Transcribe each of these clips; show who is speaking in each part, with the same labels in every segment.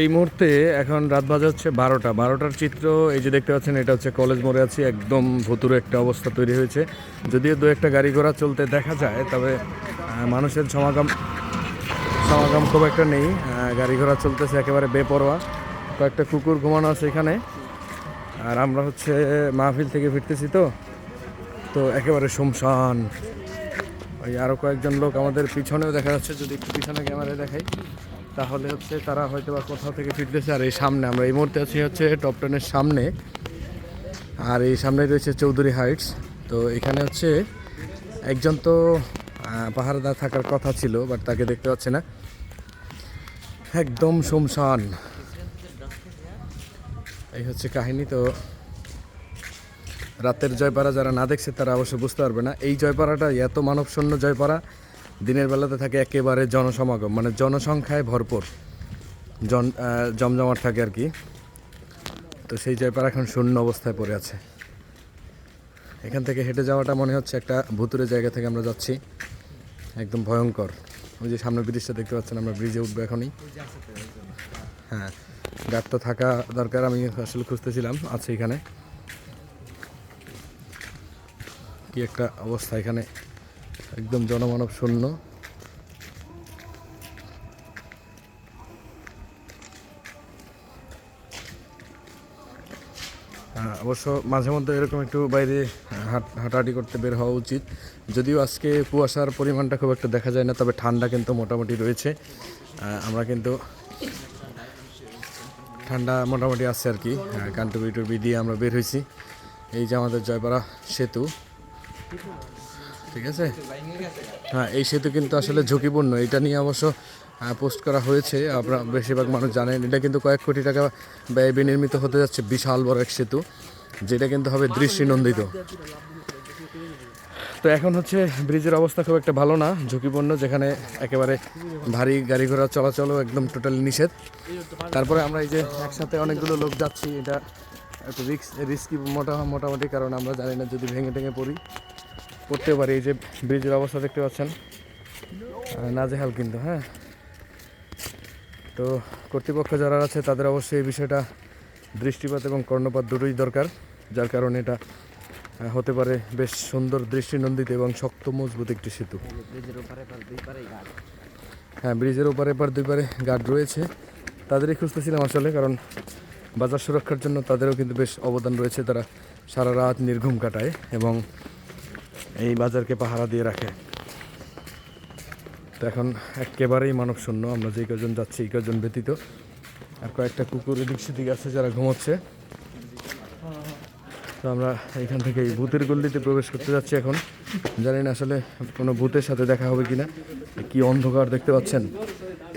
Speaker 1: এই মুহূর্তে এখন রাত বাজে হচ্ছে বারোটা। বারোটার চিত্র, এই যে দেখতে পাচ্ছেন, এটা হচ্ছে কলেজ মোড়ে আছি। একদম ভুতুরে একটা অবস্থা তৈরি হয়েছে। যদিও দু একটা গাড়ি ঘোড়া চলতে দেখা যায়, তবে মানুষের সমাগম সমাগম খুব একটা নেই। গাড়ি ঘোড়া চলতেছে একেবারে বেপরোয়া। কয়েকটা কুকুর ঘুমানো আছে এখানে। আর আমরা হচ্ছে মাহফিল থেকে ফিরতেছি তো। তো একেবারে শুমশান। ওই আরও কয়েকজন লোক আমাদের পিছনেও দেখা যাচ্ছে, যদি একটু পিছনে ক্যামেরায় দেখাই। তাহলে হচ্ছে তারা হয়তো বা কোথাও থেকে ফিরতেছে। আর এই সামনে আমরা এই মুহূর্তে আছি হচ্ছে টপ টেনের সামনে। আর এই সামনে রয়েছে চৌধুরী হাইটস তো এখানে হচ্ছে একজন তো পাহারাদার থাকার কথা ছিল বাট তাকে দেখতে পাচ্ছে না। একদম শুমশান। এই হচ্ছে কাহিনী, তো রাতের জয়পাড়া যারা না দেখছে তারা অবশ্য বুঝতে পারবে না। এই জয়পাড়াটা এত মানবশূন্য জয়পাড়া দিনের বেলাতে থাকে একেবারে জনসমাগম মানে জনসংখ্যায় ভরপুর, জন জমজমাট থাকে আর কি। তো সেই জয়পাড়া এখন শূন্য অবস্থায় পড়ে আছে। এখান থেকে হেঁটে যাওয়াটা মনে হচ্ছে একটা ভুতুরে জায়গা থেকে আমরা যাচ্ছি। একদম ভয়ঙ্কর। ওই যে সামনে ব্রিজটা দেখতে পাচ্ছেন, আমরা ব্রিজে উঠবো এখনই। হ্যাঁ গাড় তো থাকা দরকার, আমি আসলে খুঁজতেছিলাম, আছে এখানে। কি একটা অবস্থা এখানে। একদম জনমানব শূন্য। হ্যাঁ, অবশ্য মাঝে মধ্যে এরকম একটু বাইরে হাঁট হাঁটাহাঁটি করতে বের হওয়া উচিত। যদিও আজকে কুয়াশার পরিমাণটা খুব একটা দেখা যায় না তবে ঠান্ডা কিন্তু মোটামুটি রয়েছে। আমরা কিন্তু ঠান্ডা মোটামুটি আছে আর কি। কান্টুবি টুবি দিয়ে আমরা বের হয়েছি। এই যে আমাদের জয়পাড়া সেতু। ঠিক আছে? হ্যাঁ এই সেতু কিন্তু আসলে ঝুঁকিপূর্ণ। এটা নিয়ে অবশ্য পোস্ট করা হয়েছে। আপনারা বেশিরভাগ মানুষ জানেন। এটা কিন্তু কয়েক কোটি টাকা ব্যয় বিনির্মিত হতে যাচ্ছে বিশাল বড় এক সেতু, যেটা কিন্তু হবে দৃষ্টিনন্দিত। তো এখন হচ্ছে ব্রিজের অবস্থা খুব একটা ভালো না, ঝুঁকিপূর্ণ, যেখানে একেবারে ভারী গাড়ি ঘোড়া চলাচলও একদম টোটালি নিষেধ। তারপরে আমরা এই যে একসাথে অনেকগুলো লোক যাচ্ছি, এটা একটু রিক্স রিস্কি মোটা মোটামুটি, কারণ আমরা জানি না, যদি ভেঙে টেঙে পড়ি। পড়তেও পারি, এই যে ব্রিজের অবস্থা দেখতে পাচ্ছেন। নাজেহাল কিন্তু হ্যাঁ? তো কর্তৃপক্ষ যারা আছে, তাদের অবশ্যই এই বিষয়টা দৃষ্টিপাত এবং কর্ণপাত দুটোই দরকার। যার কারণে এটা হতে পারে বেশ সুন্দর দৃষ্টিনন্দিত এবং শক্ত, মজবুত একটি সেতু। হ্যাঁ ব্রিজের ওপারে এপার দুই পারে গার্ড রয়েছে। তাদেরই খুঁজতেছিলাম আসলে, কারণ বাজার সুরক্ষার জন্য তাদেরও কিন্তু বেশ অবদান রয়েছে তারা সারা রাত নির্ঘুম কাটায় এবং এই বাজারকে পাহারা দিয়ে রাখে। তো এখন একেবারেই মানব শূন্য আমরা যে কজন যাচ্ছি এই কজন ব্যতীত। আর কয়েকটা কুকুর এদিক সেদিক আছে যারা ঘুমোচ্ছে। তো আমরা এখান থেকে এই ভূতের গল্লিতে প্রবেশ করতে যাচ্ছি এখন। জানি না আসলে কোনো ভূতের সাথে দেখা হবে কিনা। কি অন্ধকার দেখতে পাচ্ছেন?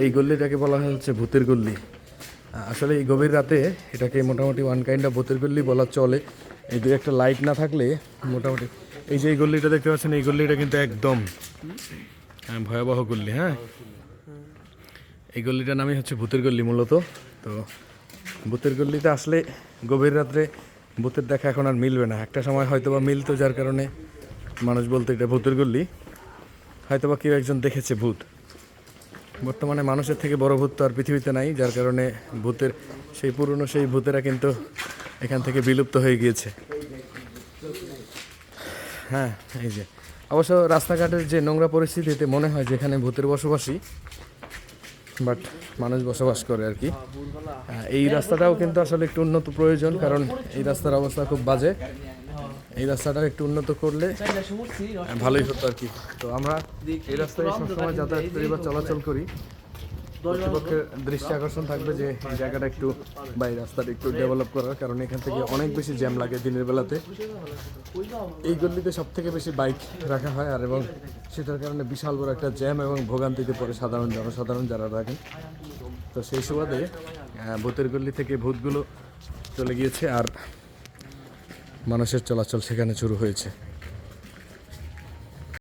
Speaker 1: এই গল্লিটাকে বলা হচ্ছে ভূতের গল্লি। আসলে এই গভীর রাতে এটাকে মোটামুটি ওয়ান কাইন্ড অফ ভূতের গল্লি বলা চলে। এই দু একটা লাইট না থাকলে মোটামুটি এই যে এই গল্লিটা দেখতে পাচ্ছেন এই গল্লিটা কিন্তু একদম হ্যাঁ, ভয়াবহ গল্লি হ্যাঁ। এই গল্লিটার নামই হচ্ছে ভূতের গল্লি মূলত। তো ভূতের গল্লিতে আসলে গভীর রাত্রে ভূতের দেখা এখন আর মিলবে না। একটা সময় হয়তো বা মিলতো যার কারণে মানুষ বলতো এটা ভূতের গল্লি। হয়তো বা কেউ একজন দেখেছে ভূত। বর্তমানে মানুষের থেকে বড় ভূত তো আর পৃথিবীতে নাই যার কারণে ভূতের সেই পুরনো সেই ভূতেরা কিন্তু এখান থেকে বিলুপ্ত হয়ে গিয়েছে। হ্যাঁ এই যে। অবশ্য রাস্তাঘাটের যে নোংরা পরিস্থিতিতে মনে হয় যেখানে ভূতের বসবাসী বাট মানুষ বসবাস করে আর কি। হ্যাঁ, এই রাস্তাটাও কিন্তু আসলে একটু উন্নত প্রয়োজন কারণ এই রাস্তার অবস্থা খুব বাজে। এই রাস্তাটা একটু উন্নত করলে ভালোই হতো আর কি। তো আমরা এই রাস্তায় সবসময় যাতায়াত করি বা চলাচল করি। কর্তৃপক্ষের দৃষ্টি আকর্ষণ থাকবে যে এই জায়গাটা একটু বা এই রাস্তাটা একটু ডেভেলপ করার কারণ এখান থেকে অনেক বেশি জ্যাম লাগে দিনের বেলাতে। এই গল্লিতে সব থেকে বেশি বাইক রাখা হয় আর এবং সেটার কারণে বিশাল বড় একটা জ্যাম এবং ভোগান্তিতে পড়ে সাধারণ জনসাধারণ যারা রাখেন তো সেই সুবাদে ভূতের গল্লি থেকে ভূতগুলো চলে গিয়েছে আর মানুষের চলাচল সেখানে শুরু হয়েছে।